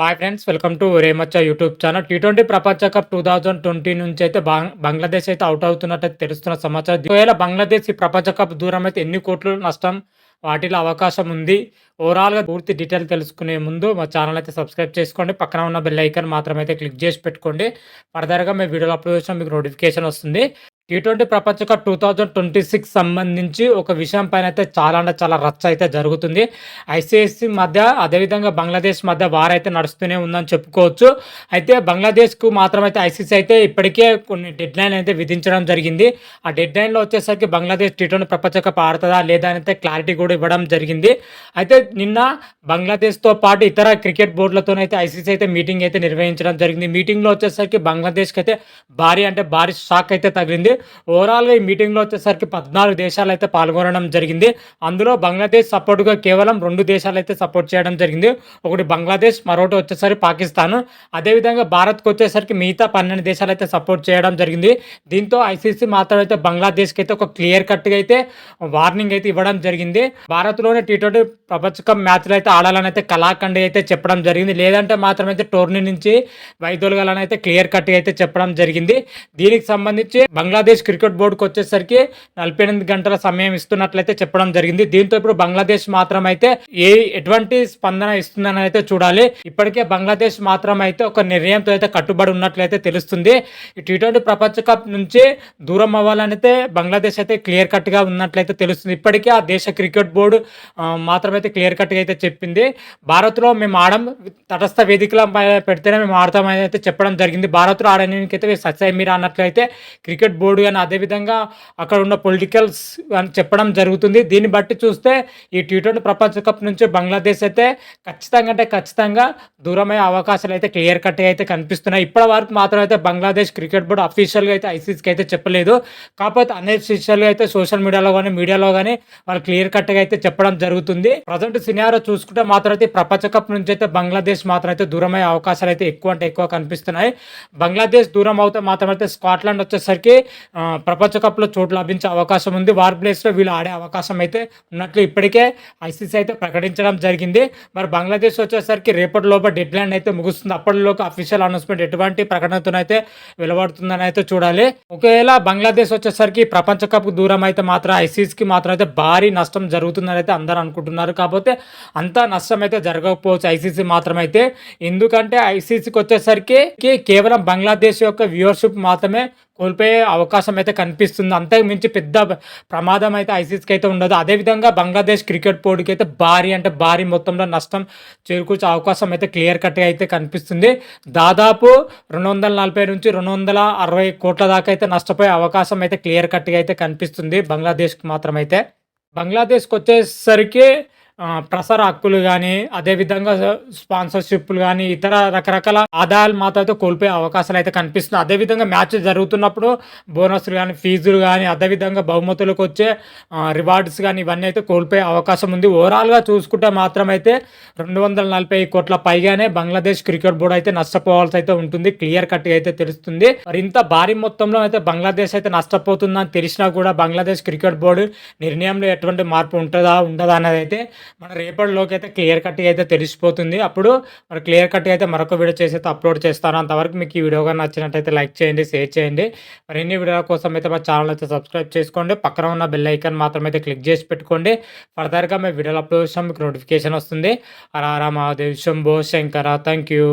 Hi friends welcome to రేమచ్చ YouTube channel T twenty ప్రపంచ cup two thousand twenty నుంచి అయితే బంగ్లాదేశ్ అయితే అవుట్ అవుతున్నట్టు తెలుస్తున్న సమాచారం. ఒకవేళ బంగ్లాదేశ్ ఈ ప్రపంచ కప్ దూరం అయితే ఎన్ని కోట్లు నష్టం వాటిలో అవకాశం ఉంది? ఓవరాల్గా పూర్తి డీటెయిల్ తెలుసుకునే ముందు మా ఛానల్ అయితే సబ్స్క్రైబ్ చేసుకోండి. పక్కన ఉన్న బెల్ ఐకన్ మాత్రం అయితే క్లిక్ చేసి పెట్టుకోండి. ఫర్దర్గా మేము వీడియోలో అప్లోడ్ చేసిన మీకు నోటిఫికేషన్ వస్తుంది. టీ ట్వంటీ ప్రపంచ cup two thousand twenty six సంబంధించి ఒక విషయం పైన అయితే చాలా అంటే చాలా రచ్చ అయితే జరుగుతుంది. ఐసిఐసి మధ్య అదేవిధంగా బంగ్లాదేశ్ మధ్య వార్ అయితే నడుస్తూనే ఉందని చెప్పుకోవచ్చు. అయితే బంగ్లాదేశ్కు మాత్రం అయితే ఐసీసీ అయితే ఇప్పటికే కొన్ని డెడ్ లైన్ అయితే విధించడం జరిగింది. ఆ డెడ్ లైన్లో వచ్చేసరికి బంగ్లాదేశ్ టీ ట్వంటీ ప్రపంచ కప్ ఆడుతుందా లేదా అని అయితే క్లారిటీ కూడా ఇవ్వడం జరిగింది. అయితే నిన్న బంగ్లాదేశ్తో పాటు ఇతర క్రికెట్ బోర్డులతోనైతే ఐసీసీ అయితే మీటింగ్ అయితే నిర్వహించడం జరిగింది. మీటింగ్లో వచ్చేసరికి బంగ్లాదేశ్కి అయితే భారీ అంటే భారీ షాక్ అయితే తగిలింది. ఓవరాల్గా ఈ మీటింగ్లో వచ్చేసరికి పద్నాలుగు దేశాలు అయితే పాల్గొనడం జరిగింది. అందులో బంగ్లాదేశ్ సపోర్ట్గా కేవలం రెండు దేశాలు అయితే సపోర్ట్ చేయడం జరిగింది. ఒకటి బంగ్లాదేశ్ మరొకటి వచ్చేసరికి పాకిస్తాన్. అదేవిధంగా భారత్కి వచ్చేసరికి మిగతా పన్నెండు దేశాలు అయితే సపోర్ట్ చేయడం జరిగింది. దీంతో ఐసీసీ మాత్రం అయితే బంగ్లాదేశ్కి అయితే ఒక క్లియర్ కట్గా అయితే వార్నింగ్ అయితే ఇవ్వడం జరిగింది. భారత్లోనే టీ ట్వంటీ ప్రపంచ కప్ మ్యాచ్లు అయితే ఆడాలని అయితే కళాఖండి అయితే చెప్పడం జరిగింది. లేదంటే మాత్రం అయితే టోర్నీ నుంచి వైదొలగాలని అయితే క్లియర్ కట్గా అయితే చెప్పడం జరిగింది. దీనికి సంబంధించి బంగ్లాదేశ్ క్రికెట్ బోర్డుకి వచ్చేసరికి నలభై ఎనిమిది గంటల సమయం ఇస్తున్నట్లయితే చెప్పడం జరిగింది. దీంతో ఇప్పుడు బంగ్లాదేశ్ మాత్రం అయితే ఏ ఎటువంటి స్పందన ఇస్తుందని అయితే చూడాలి. ఇప్పటికే బంగ్లాదేశ్ మాత్రం అయితే ఒక నిర్ణయంతో అయితే కట్టుబడి ఉన్నట్లయితే తెలుస్తుంది. ఈ టీ ట్వంటీ ప్రపంచ కప్ నుంచి దూరం అవ్వాలని అయితే బంగ్లాదేశ్ అయితే క్లియర్ కట్గా ఉన్నట్లయితే తెలుస్తుంది. ఇప్పటికే ఆ దేశ క్రికెట్ బోర్డు మాత్రం అయితే క్లియర్ కట్గా అయితే చెప్పింది. భారత్లో మేము ఆడం తటస్థ వేదికల పెడితేనే మేము ఆడతామని అయితే చెప్పడం జరిగింది. భారత్లో ఆడడానికి అయితే సత్సాయి మీరు అన్నట్లయితే క్రికెట్ బోర్డు కానీ అదేవిధంగా అక్కడ ఉన్న పొలిటికల్స్ అని చెప్పడం జరుగుతుంది. దీన్ని బట్టి చూస్తే ఈ టీ ట్వంటీ ప్రపంచ కప్ నుంచి బంగ్లాదేశ్ అయితే ఖచ్చితంగా అంటే ఖచ్చితంగా దూరమయ్యే అవకాశాలు అయితే క్లియర్ కట్గా అయితే కనిపిస్తున్నాయి. ఇప్పటి వరకు మాత్రం అయితే బంగ్లాదేశ్ క్రికెట్ బోర్డు అఫీషియల్గా అయితే ఐసీసీకి అయితే చెప్పలేదు. కాకపోతే అన్అఫీషియల్గా అయితే సోషల్ మీడియాలో కానీ మీడియాలో కానీ వాళ్ళు క్లియర్ కట్గా అయితే చెప్పడం జరుగుతుంది. ప్రజెంట్ సినియారో చూసుకుంటే మాత్రం అయితే ప్రపంచ కప్ నుంచి అయితే బంగ్లాదేశ్ మాత్రం అయితే దూరమయ్యే అవకాశాలు అయితే ఎక్కువ అంటే ఎక్కువ కనిపిస్తున్నాయి. బంగ్లాదేశ్ దూరం అవుతే మాత్రం అయితే స్కాట్లాండ్ వచ్చేసరికి ప్రపంచ కప్లో చోటు లభించే అవకాశం ఉంది. వార్ ప్లేస్లో వీళ్ళు ఆడే అవకాశం అయితే ఉన్నట్లు ఇప్పటికే ఐసీసీ అయితే ప్రకటించడం జరిగింది. మరి బంగ్లాదేశ్ వచ్చేసరికి రేపటి లోపల డెడ్ లైన్ అయితే ముగుస్తుంది. అప్పటిలోకి అఫీషియల్ అనౌన్స్మెంట్ ఎటువంటి ప్రకటనతోనైతే వెలువడుతుందని అయితే చూడాలి. ఒకవేళ బంగ్లాదేశ్ వచ్చేసరికి ప్రపంచ కప్ దూరం అయితే మాత్రం ఐసీసీకి మాత్రం అయితే భారీ నష్టం జరుగుతుందని అయితే అందరూ అనుకుంటున్నారు. కాకపోతే అంత నష్టం అయితే జరగకపోవచ్చు ఐసీసీ మాత్రం అయితే. ఎందుకంటే ఐసీసీకి వచ్చేసరికి కేవలం బంగ్లాదేశ్ యొక్క వ్యూవర్షిప్ మాత్రమే కోల్పోయే అవకాశం అయితే కనిపిస్తుంది. అంతకు మించి పెద్ద ప్రమాదం అయితే ఐసీసీకి అయితే ఉండదు అదేవిధంగా బంగ్లాదేశ్ క్రికెట్ బోర్డుకి అయితే భారీ అంటే భారీ మొత్తంలో నష్టం చేరుకూర్చే అవకాశం అయితే క్లియర్ కట్గా అయితే కనిపిస్తుంది. దాదాపు రెండు వందల నలభై నుంచి రెండు వందల అరవై కోట్ల దాకా అయితే నష్టపోయే అవకాశం అయితే క్లియర్ కట్గా అయితే కనిపిస్తుంది బంగ్లాదేశ్కి మాత్రమైతే. బంగ్లాదేశ్కి వచ్చేసరికి ప్రసార హక్కులు కానీ అదేవిధంగా స్పాన్సర్షిప్లు కానీ ఇతర రకరకాల ఆదాయాలు మాత్రం అయితే కోల్పోయే అవకాశాలు అయితే కనిపిస్తుంది అదేవిధంగా మ్యాచ్ జరుగుతున్నప్పుడు బోనస్లు కానీ ఫీజులు కానీ అదేవిధంగా బహుమతులకు వచ్చే రివార్డ్స్ కానీ ఇవన్నీ అయితే కోల్పోయే అవకాశం ఉంది. ఓవరాల్గా చూసుకుంటే మాత్రం అయితే రెండు వందల నలభై కోట్ల పైగానే బంగ్లాదేశ్ క్రికెట్ బోర్డు అయితే నష్టపోవాల్సి అయితే ఉంటుంది. క్లియర్ కట్గా అయితే తెలుస్తుంది. మరి ఇంత భారీ మొత్తంలో అయితే బంగ్లాదేశ్ అయితే నష్టపోతుందని తెలిసినా కూడా బంగ్లాదేశ్ క్రికెట్ బోర్డు నిర్ణయంలో ఎటువంటి మార్పు ఉంటుందా ఉండదా అనేది అయితే మన రేపటిలోకి అయితే క్లియర్ కట్గా అయితే తెలిసిపోతుంది. అప్పుడు మరి క్లియర్ కట్గా అయితే మరొక వీడియో చేసి అయితే అప్లోడ్ చేస్తాను. అంతవరకు మీకు ఈ వీడియో కానీ నచ్చినట్టయితే లైక్ చేయండి షేర్ చేయండి. మరి ఎన్ని వీడియోల కోసం అయితే మా ఛానల్ అయితే సబ్స్క్రైబ్ చేసుకోండి. పక్కన ఉన్న బెల్ ఐకాన్ మాత్రం అయితే క్లిక్ చేసి పెట్టుకోండి. ఫర్దర్గా మేము వీడియోలు అప్లోడ్ చేస్తాం మీకు నోటిఫికేషన్ వస్తుంది. అరారా మహాదేవ్ శంభో శంకర. Thank you.